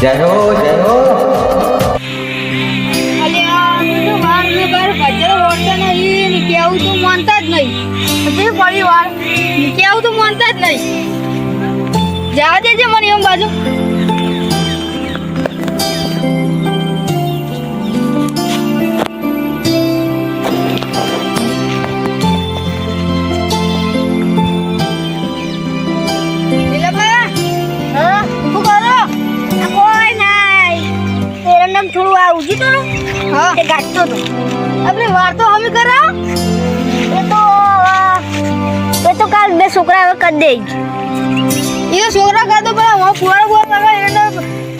જય હો જય હો. કેવું તો માનતા જ નહીં. પછી કેવું તો માનતા જ નહીં. જવા દેજે મને એમ બાજુ. હા તે તો. આપણે વાર તો હમી કરા. એ તો એ તો કાલ બે છોકરા હવે કરી દે. એ છોકરા કાતો પેલા હું ફુવારો ફોર કરવા એને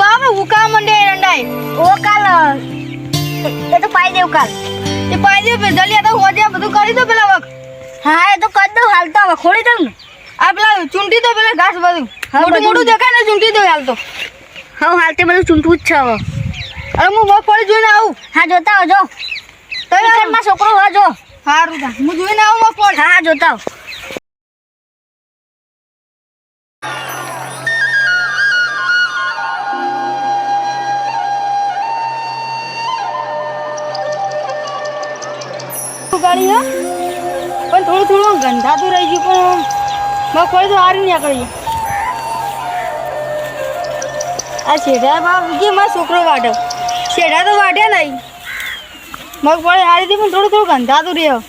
પામે ઉકા મંડે રંડાય ઓ કાલ એ તો પાઈ દેવ કાલ. એ પાઈ દે જલ્દી આ તો હોજે બધું કરી દો પેલા વખ. હા એ તો કરી દઉં હાલતા હવે ખોડી દઉં ને. આ પેલા ચૂંટી દો પેલા ઘાસ બધું. હા, મોટું. મોટું દેખાય ને ચૂંટી દો હાલ તો. હાલતે હાલ તે બધું ચૂંટવું જ છે હવે. અરે હું મગફળી જોઈને આવું. હા જોતા આવજો તો માં છોકરો હોજો સારું તા હું જોઈને આવું મગફળી હા હા જોતા આવ પણ થોડું થોડું ગંધાતું રહી ગયું પણ મગફળી તો હારી નીકળી આ છેડા બાપ કે મારો છોકરો વાટે શેઢા તો વાટ્યા નહીં. મગફળી હારી હતી પણ થોડું થોડું ગંધાતું રહ્યો.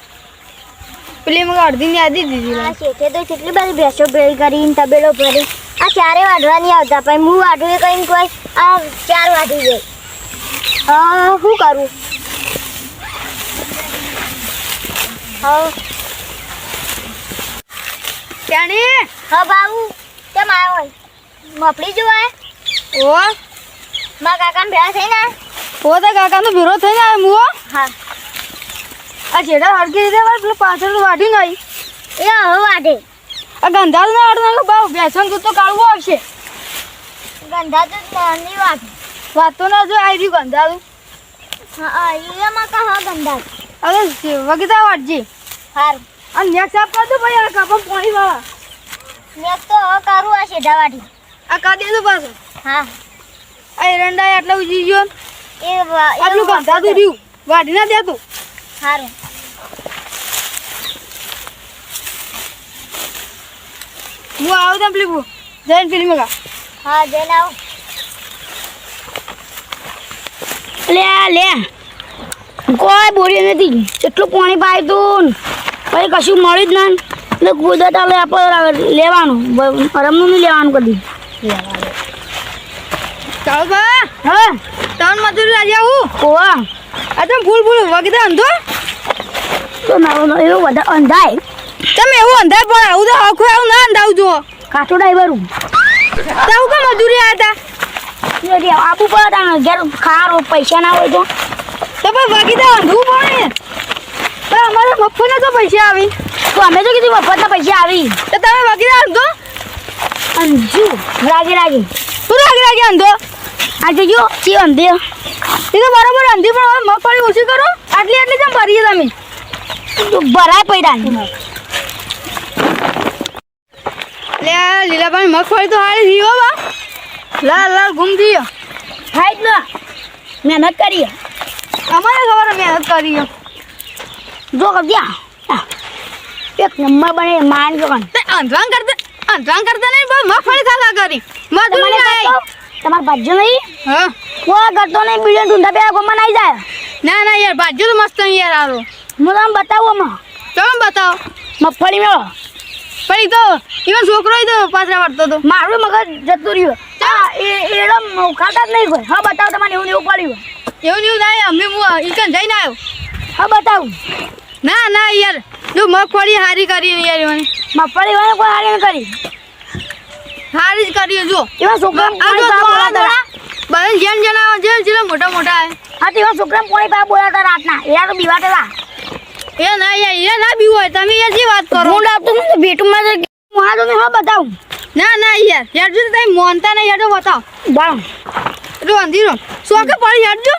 પેલી મગ અડધીની આદી દીધી આ શેઠે તો કેટલી બધી ભેંસો ભેળી કરીને તબેલો ભરી. આ ચારે વાઢવાની આવતા પણ હું વાઢું એ કહીને કોઈ આ ચાર વાઢી જાય હા શું કરું? હા. ત્યાંની હા બાબુ કેમ આવ્યો મફળી જોવાય? ઓ. મારા કાકાને ભેળા થઈને આવ્યા? ઓ તો કાકાનો ભીરો થઈને આવ્યો મુઓ. હા. આ જેડા હરકી રીતે વાર પેલું પાછળ વાઢી નહીં એ હવે વાઢે. આ ગંધાતું ના બાવ બેસન તો કાઢવું આવશે. ગંધા તો નહીં વાઢે. વાત તો ના જો આવી રહ્યું ગંધાતું હા એમાં કા હા ગંધા અરે વગીતા વાટજી સારું અને નેક સાફ કરી દો ભાઈ આ કાપા પાણી વાળા. મેં તો હવે કરું આ શેઢા વાઢી. આ કાઢી દો પાછું. હા. આ એરંડા આટલા ઉજી ગયો. એ એ આટલું રહ્યું વાઢી ના દેતું સારું હું આવું તમ પેલી જૈન ફિલ્મ હા જૈન આવો. લે લે. કોઈ બોરી નથી. કેટલું પાણી પાયું તું પછી કશું મળ્યું જ નહીં એટલે કુદરત આવે આપણે લેવાનું. રમનું નહીં લેવાનું કદી. ચાલો બા. હા. ત્રણ મજૂર આજે આવું? કોવા આ તમે ફૂલ ફૂલ વગેરે અંધો તો. મારું એવું બધા અંધાય. તમે એવું અંધાય પણ આવું તો આખું આવું ના અંધાવું જુઓ. કાચો ડ્રાઈવર હું આવું કે મજૂરી આવ્યા હતા આપું પડે તા ઘેર ખારો પૈસા ના હોય તો. તો પણ વગીતા અંધવું પડે તો અમારે મફતના તો પૈસા આવી. તો અમે તો કીધું મફતના પૈસા આવી. તો તમે વગીતા અંધો? અંજુ રાગે રાગે શું રાગી લાગે અંધો? આ જોજો ચી અંધી એ તો બરાબર અંધી પણ હવે મગફળી ઓછી કરો. આટલી આટલી કેમ ભરીએ તમે? ભરાય પડ્યા લે લીલાભાઈ મગફળી તો હારી થઈ બા. લાલ લાલ ગુમ થઈ ગયો. જ ને. મહેનત કરીએ અમારે ખબર મહેનત કરી. જો કરજ્યા એક નંબર બને માન જો અંધવાન કરતા અંધવાન કરતા નહીં મગફળી ખાતા કરી મજૂરી તમારે ના કરતો તમારે ભાજ્યો નહીં? હા. કોઈ કરતો નહીં બીજો ઢૂંઢા બે ગોમાં નહીં જાય. ના ના યાર ભાજ્યો તો મસ્ત નહીં યાર આરો હું તમને બતાવું આમાં. તમે બતાવો. મગફળી મેળો. પછી તો એનો છોકરો તો પાછળ વાળતો હતો. મારું મગજ જતું રહ્યું. હા એ એડમ ખાતા જ નહીં કોઈ. હા બતાવો તમારે એવું એવું પડ્યું એવું ને એવું થાય અમે હું જઈને આવ્યો. હા બતાવું. ના ના યાર જો મગફળી હારી કરી યાર મગફળી કોઈ હારી કરી. હારી જ કરી જો એવા છોકરા આ પાણી જો પા થોડા બોલાતા થોડા બધા જેમ જણા જેમ જેમ મોટા મોટા આવે. હા તો એવા છોકરા બા પા બોલાતા રાતના. એરા તો બીવાટેલા એ ના યાર એ ના બી હોય. તમે એ જે વાત કરો? હું લાવતો નહીં ભેટુમાં તો હું હા તો હા બતાવું. ના ના યાર યાર જો તમે મોનતા નહીં યાર તો બા રો એટલું અંધીરો સોકે પડી યાર જો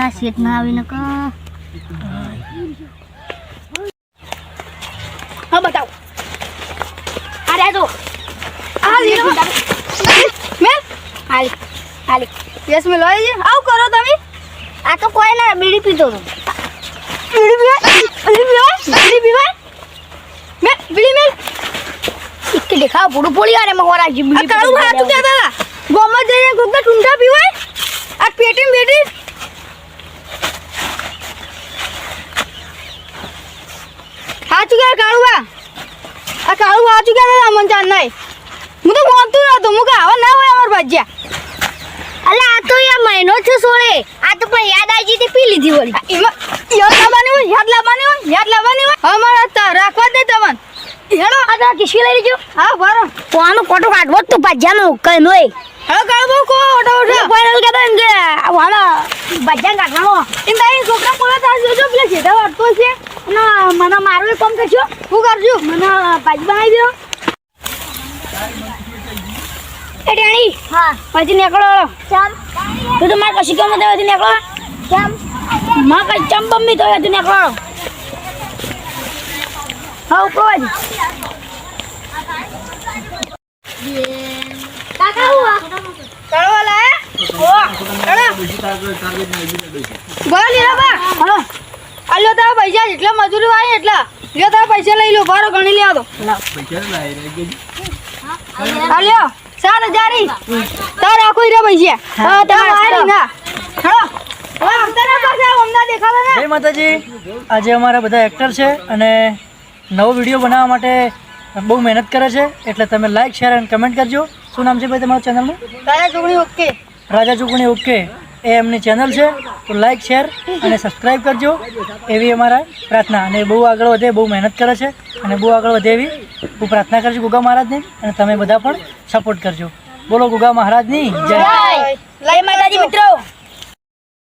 આ શેઠમાં આવીને કા हम बताओ अरे दो યસ મે લઈ લે આવ કરો તમે આ તો કોઈ ના બીડી પીતો તો બીડી પીવા બીડી પીવા બીડી પીવા મે બીડી મે ઇકે દેખા બુડુ પોળી આરે મગોરા જી બીડી કરો હા તું કે દાદા ગોમ જઈને ગુગા ટુંડા પીવાય આ પેટી બેટી આ હું તો માનતું નતો હું કે ના હોય અમાર ભાજ્યા અલા આ તો યાર મહિનો છે સોળે. આ તો પણ યાદ આવી જતી પી લીધી વળી. એમાં યાદ લાવવાની હોય યાદ લાવવાની હોય યાદ લાવવાની હોય. અમારા રાખવા દે તમને. હેડો. આ તો લઈ લેજો. હા બરો કોનો કોટો કાઢવો તું ભજ્જાનો કઈ નોય. મને મારું કામ કરજો. શું કરજો. મને ભાજી બનાવી દો. ટેણી હા. પછી નીકળો ચમ. તું તો મારે કશું કેમ નથી નીકળો. ચમ. માં કઈ ચંબમ બી તો હતી નીકળો. હા કાકા હું કળવા લાયા ઓ કળા લીલા બા આ લ્યો તારા પૈસા જેટલા મજૂરી વાય એટલા. લ્યો તારા પૈસા લઈ લો બારો ગણી લે તો. આ લ્યો સાત હજાર. તાર રે હીરા પૈસા. હા. તારા તમારા ના. હા જય માતાજી. આજે અમારા બધા એક્ટર છે અને નવો વીડિયો બનાવવા માટે બહુ મહેનત કરે છે. એટલે તમે લાઈક શેર અને કમેન્ટ કરજો. શું નામ છે ભાઈ તમારું ચેનલનું તારા છોકરી ઓકે. રાજા ચૂંટણી ઓકે એ એમની ચેનલ છે. તો લાઈક શેર અને સબસ્ક્રાઈબ કરજો. એવી અમારા પ્રાર્થના. અને બહુ આગળ વધે, બહુ મહેનત કરે છે. અને બહુ આગળ વધે એવી હું પ્રાર્થના કરજો ગુગા મહારાજની. અને તમે બધા પણ સપોર્ટ કરજો. બોલો ગુગા મહારાજની જય. જય માતાજી મિત્રો.